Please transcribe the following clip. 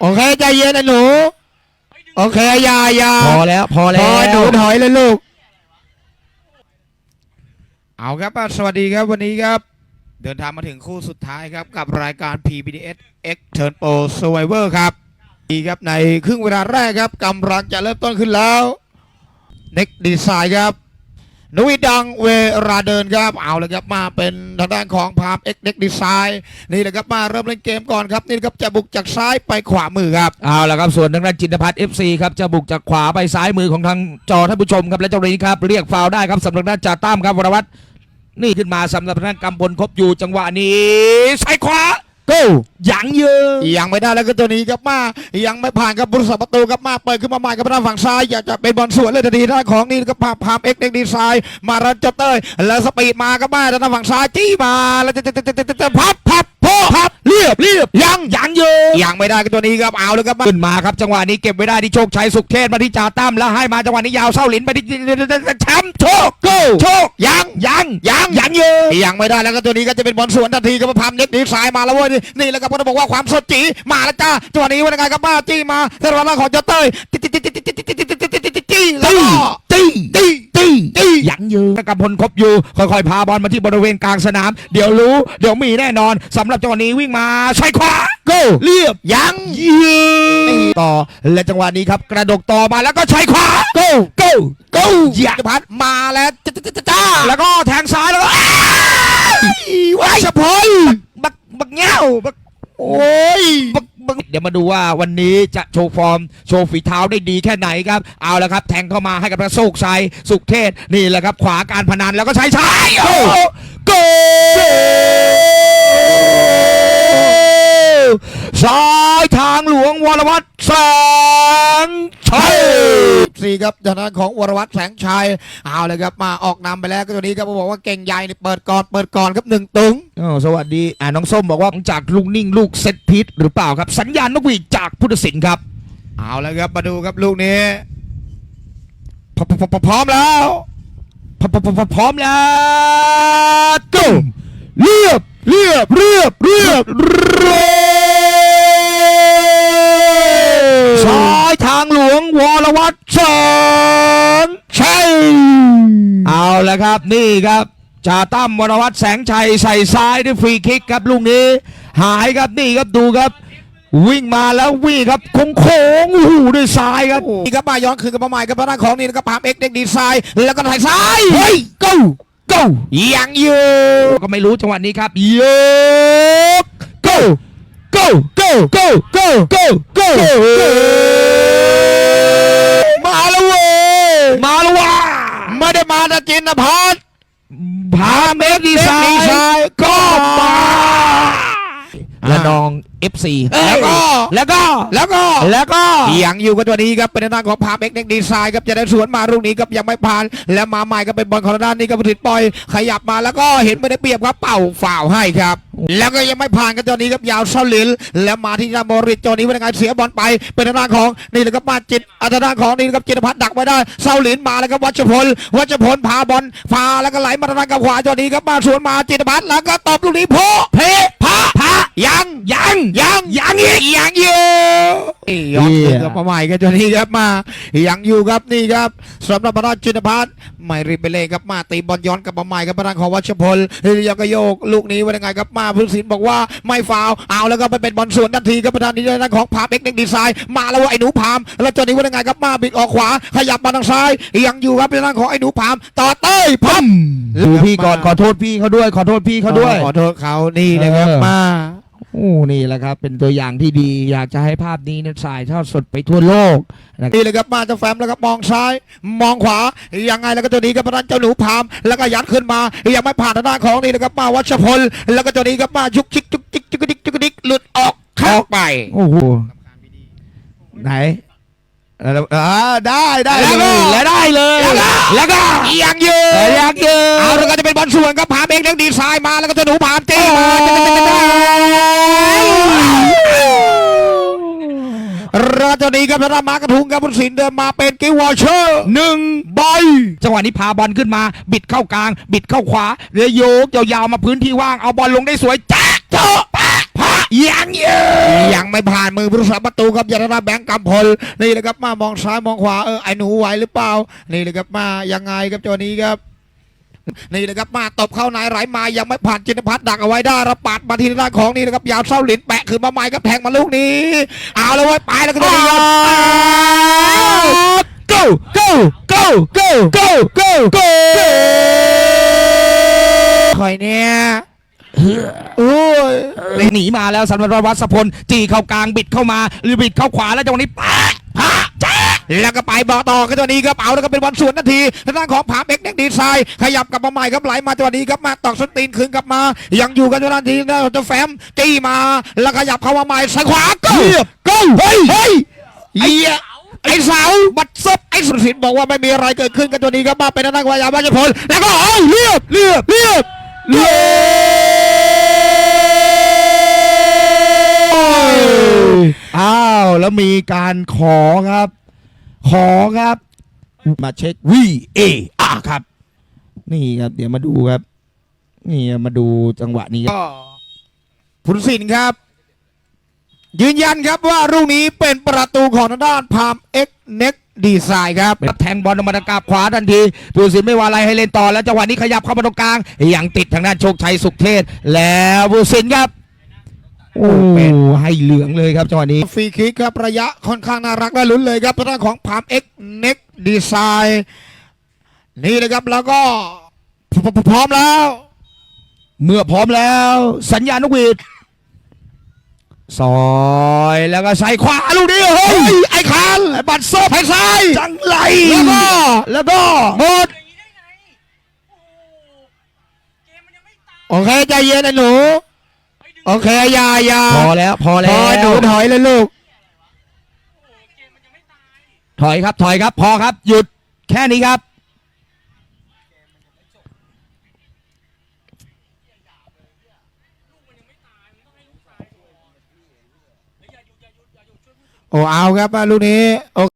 โอเคใจเย็นนะหนู โอเคอย่าอย่าพอแล้ว พอพแล้อวหนูถอยเลยลูก เอาครับอะสวัสดีครับวันนี้ครับ เดินทางมาถึงคู่สุดท้ายครับ กับรายการ PBDS X Turn Pro Survivor ครับดีครับในครึ่งเวลาแรกครับกำลังจะเริ่มต้นขึ้นแล้วเน็กดีไซน์ครับ นุวิดังเวลาเดินครับเอาเลยครับมาเป็นทางด้านของพามเอ็กเน็กดีไซน์นี่แหละครับมาเริ่มเล่นเกมก่อนครับนี่ครับจะบุกจากซ้ายไปขวามือครับเอาละครับส่วนทางด้านจินพัฒน์ FC ครับจะบุกจากขวาไปซ้ายมือของทางจอท่านผู้ชมครับและเจ้าหน้าที่ครับเรียกฟาวได้ครับสำหรับด้านจ่าตั้มครับวรวัตรนี่ขึ้นมาสำหรับทางด้านกำพลครบอยู่จังหวะนี้ซ้ายขวา go ยังเยือยังไม่ได้แล้วก็ตัวนี้ครับมายังไม่ผ่านครับบุรุษประตูครับมาเปิดขึ้นมาใหม่กับทางฝั่งซ้ายอยากจะเป็นบอลสวนเลยทันทีด้านของนี่ก็พาพามเอ็กเด็กดีไซน์มารันจดเต้ยแล้วสปีดมาก็มาทางฝั่งซ้ายจี้มาแล้วจะจะจะจะจะจะพับพับโพพับเรียบเรียบยังยังเยือยังไม่ได้กับตัวนี้ครับเอาเลยครับมาขึ้นมาครับจังหวะนี้เก็บไว้ได้ที่โชคชัยสุขเทศมาที่จ่าตั้มแล้วให้มาจังหวะนี้ยาวเส้าหลินไปที่แชมป์โชค go โชคยัง ยังยังยังเยือยังไม่ได้แล้วก็ตัวนี้ก็จะเป็นบอลสวนทันทีครับพามเน็กดีไซน์มาแล้วเว้ยนี่แหละครับก็ต้องบอกว่าความสดจีมาแล้วจ้าจังหวะนี้ว่ายังไงครับมาจี้มาทางฝั่งของจดเต้ยจี้จี้จี้จี้จี้จี้จี้จี้จี้จี้จี้แล้วก็ตีตีตีตียัง ยืนกับพลครบอยู่ค่อยๆพาบอลมาที่บริเวณกลางสนาม เดี๋ยวรู้ เดี๋ยวมีแน่นอนสำหรับจังหวะนี้วิ่งมาใช้ขวา go เรียบยังยืนต่อและจังหวะนี้ครับกระดกต่อมาแล้วก็ใช้ขวา go go go อย่าจะพัดมาแล้วจ้าจ้าจ้าจ้าแล้วก็แทงซ้ายแล้วก็อ้ายวัชพลบักบักเงี้ยวบักโอ้ยบักบัก เดี๋ยวมาดูว่าวันนี้จะโชว์ฟอร์ม โชว์ฝีเท้าได้ดีแค่ไหนครับ เอาละครับ แทงเข้ามาให้กับพระโศกชัยสุขเทศนี่แหละครับ ขวาการพนันแล้วก็ใช้ใช้โอ้โหโกซ้ายทางหลวงวรวัตรแสงชัยสี่ ครับทางด้านของวรวัตรแสงชัยเอาเลยครับมาออกนำไปแล้วก็ตัวนี้ครับบอกว่าเก่งใหญ่นี่เปิดก่อนเปิดก่อนครับหนึ่งตึงอ๋อสวัสดีอ่าน้องส้มบอกว่าจากลูกนิ่งลูกเซตพิษหรือเปล่าครับ สัญญาณนกหวีดจากพุทธศิลป์ครับ เอาเลยครับมาดูครับลูกนี้พพพพร้อมแล้วพร้อมพร้อมพร้อมแล้ว go เรียบเรียบเรียบเรียบเรียบ รวัตรแสงชัย เอาละครับนี่ครับจ่าตั้มวรวัตรแสงชัยใส่ซ้ายด้วยฟรีคิกครับลูกนี้ หายครับนี่ครับดูครับ วิ่งมาแล้ววิ่งครับโค้งโค้งๆโอ้โหด้วยซ้ายครับนี่ครับมาย้อนคืนกับมาใหม่กับทางด้านของนี่นะครับพามเอ็กเด็กดีไซน์แล้วก็ถ่ายซ้ายเฮ้ย go go ยังยืก็ไม่รู้จังหวะนี้ครับยก go go go go go go go ม นพัฒน์พาเมดีไซน์ก็มาละนอง FC แล้วก็แล้วก็แล้วก็แล้วก็ยังอยู่กับตัวนี้ครับเป็นทางด้านของพามเอ็กเด็กดีไซน์ครับจะได้สวนมาลูกนี้ครับยังไม่ผ่าน แล้วมาใหม่ก็เป็นบอลของทางด้านนี้ครับผลิตปล่อย ขยับมาแล้วก็เห็นไม่ได้เปรียบครับเป่าฝ่าวให้ครับ แล้วก็ยังไม่ผ่านกันตัวนี้ครับยาวเซาลินแล้วมาที่นาโมริตตัวนี้เป็นยังไงเสียบอลไป เป็นทางด้านของนี่เลยครับมาจิตอัตราของนี่ครับจิตรพัฒน์ดักไว้ได้เซาลินมาแล้วครับวัชพลวัชพลพาบอลพาแล้วก็ไหลมาทางด้านกับขวาตัวนี้ครับมาสวนมาจิตรพัฒน์แล้วก็ตบลูกนี้โพเพพะพะ ยังยังยังยังอีกยังอยู่ย้อนคืนกับมาใหม่กันตัวนี้ครับมายังอยู่ครับนี่ครับสำหรับพระราชจินพัฒน์ไม่รีบไปเลยครับมาตีบอลย้อนกลับมาใหม่กับพระราชของวัชพลยกโยกลูกนี้ว่ายังไงครับมาพุทธศิลป์บอกว่าไม่ฟาวล์เอาแล้วก็ไปเป็นบอลสวนทันทีครับประธานนี้ด้านของพามเอ็กเด็กดีไซน์มาแล้วว่าไอ้หนูพามแล้วตัวนี้ว่ายังไงครับมาบิดออกขวา ขยับมาทางซ้ายยังอยู่ครับเป็นทางของไอ้หนูพามต่อเต้ยพัมดูพี่ก่อนขอโทษพี่เขาด้วย ขอโทษพี่เขาด้วยขอโทษเขานี่นะครับเออมา โอ้นี่แหละครับ เป็นตัวอย่างที่ดี อยากจะให้ภาพนี้เนี่ยสายทอดสดไปทั่วโลกนะครับนี่เลยครับมาเจะแฟมแล้วครับมองซ้าย มองขวา ยังไงแล้วก็ตัวนี้ครับพนันเจ้าหนูพาม แล้วก็ยัดขึ้นมา ยังไม่ผ่านทางด้านของนี่นะครับมาวัชพล แล้วก็ตัวนี้ครับมาชุกชิกจุกจิกจุกดิกจุกดิกหลุดออกเข้าไป โอ้โห ไหนเอออ่าได้ได้แล้วก็เลยและได้เลย แล้วก็ยังยืเออนยากเยอะเอาแล้วก็จะ เป็นบอลส่วนครับพามเองเลี้ยงดีไซน์มาแล้วก็ตัวหนูพามตีมาราตัวนี้ครับธนามากระทุงครับพุทธศิลป์เดินมาเป็นกิววอเชอร์หนึ่งใบจังหวะนี้พาบอลขึ้นมา บิดเข้ากลาง บิดเข้าขวาเรือโยกยาวๆมาพื้นที่ว่างเอาบอลลงได้สวยจ้าเจาะปะพะยังเยอะยังไม่ผ่านมือผู้รักษาประตูครับยาดาแบงค์กำพลนี่เลยครับมามองซ้ายมองขวาเออไอ้หนูไหวหรือเปล่า นี่เลยครับมายังไงครับจังหวะนี้ครับ นี่เลยครับมาตบเข้าในไหลมายังไม่ผ่านจินพัฒน์ดักเอาไว้ได้ระปาดมาที่ด้านของนี่นะครับยาวเส้าหลินแปะคือมาไม้ครับแทงมาลูกนี้ เอาแล้วไว้ยไปแล้วก็ตัวนี้ครับ go go go go go go go คอยเนี่ยโอ้ยเลยหนีมาแล้วสันวัฒสพลจีเข้ากลางบิดเข้ามาหรือบิดเข้าขวาแล้วจังหวะนี้ปะ แจ๊ะแล้วก็ไปบอกต่อกันตัวนี้ครับเอาแล้วก็เป็นบอลสวนนาทีทางด้านของผาเบ็กเด็กดีไซน์ขยับกลับมาใหม่ครับไหลมาตัวนี้ครับมาตอกสนตีนคืนกลับมา ยังอยู่กันตัวนาทีนะจะแฟมจี้มา แล้วขยับเข้ามาใหม่ซ้ายขวาก็เรียบก็เฮ้ยเฮ้ยเหี้ยไอ้เสาบัดซบไอ้สุรศิลป์บอกว่าไม่มีอะไรเกิดขึ้นกับตัวนี้ครับมาเป็นทางด้านของวายาบ้าจพลแล้วก็เอาเรียบเรียบเรียบเรียบอ้าวแล้วมีการขอครับ ขอครับ มาเช็ค V A R ครับ นี่ครับ เดี๋ยวมาดูครับ นี่มาดูจังหวะนี้ครับก็พุทธศิลป์ครับ ยืนยันครับว่าลูกนี้เป็นประตูของทางด้านพามเอ็กเน็กดีไซน์ครับแทงบอลออกมาทางกราบขวาทันทีผู้ตัดสินไม่ว่าอะไรให้เล่นต่อแล้วจังหวะนี้ขยับเข้ามาตรงกลางยังติดทางด้านโชคชัยสุขเทศ แล้วผู้ตัดสินครับ โอ้ให้เหลืองเลยครับจังหวะนี้ฟรีคิกครับระยะค่อนข้างน่ารักและลุ้นเลยครับทางด้านของพามเอ็กเน็กดีไซน์นี่เลยครับแล้วก็พพพร้อมแล้ว เมื่อพร้อมแล้ว สัญญาณนกหวีดซอยแล้วก็ใส่ขวาลูกนี้เฮ้เฮ้ยยไอ้คันไอ้บัตรซบไอ้ซ้ายจังไรแล้วก็แล้วก็หมดโอเคใจเย็นนะหนู โอเคอย่าอย่าพอแล้ว พอพแล้อวหนูถอยเลยลูก ถอยครับ ถอยครับ พอครับ หยุดแค่นี้ครับ โอ้เอาครับลูกนี้โอ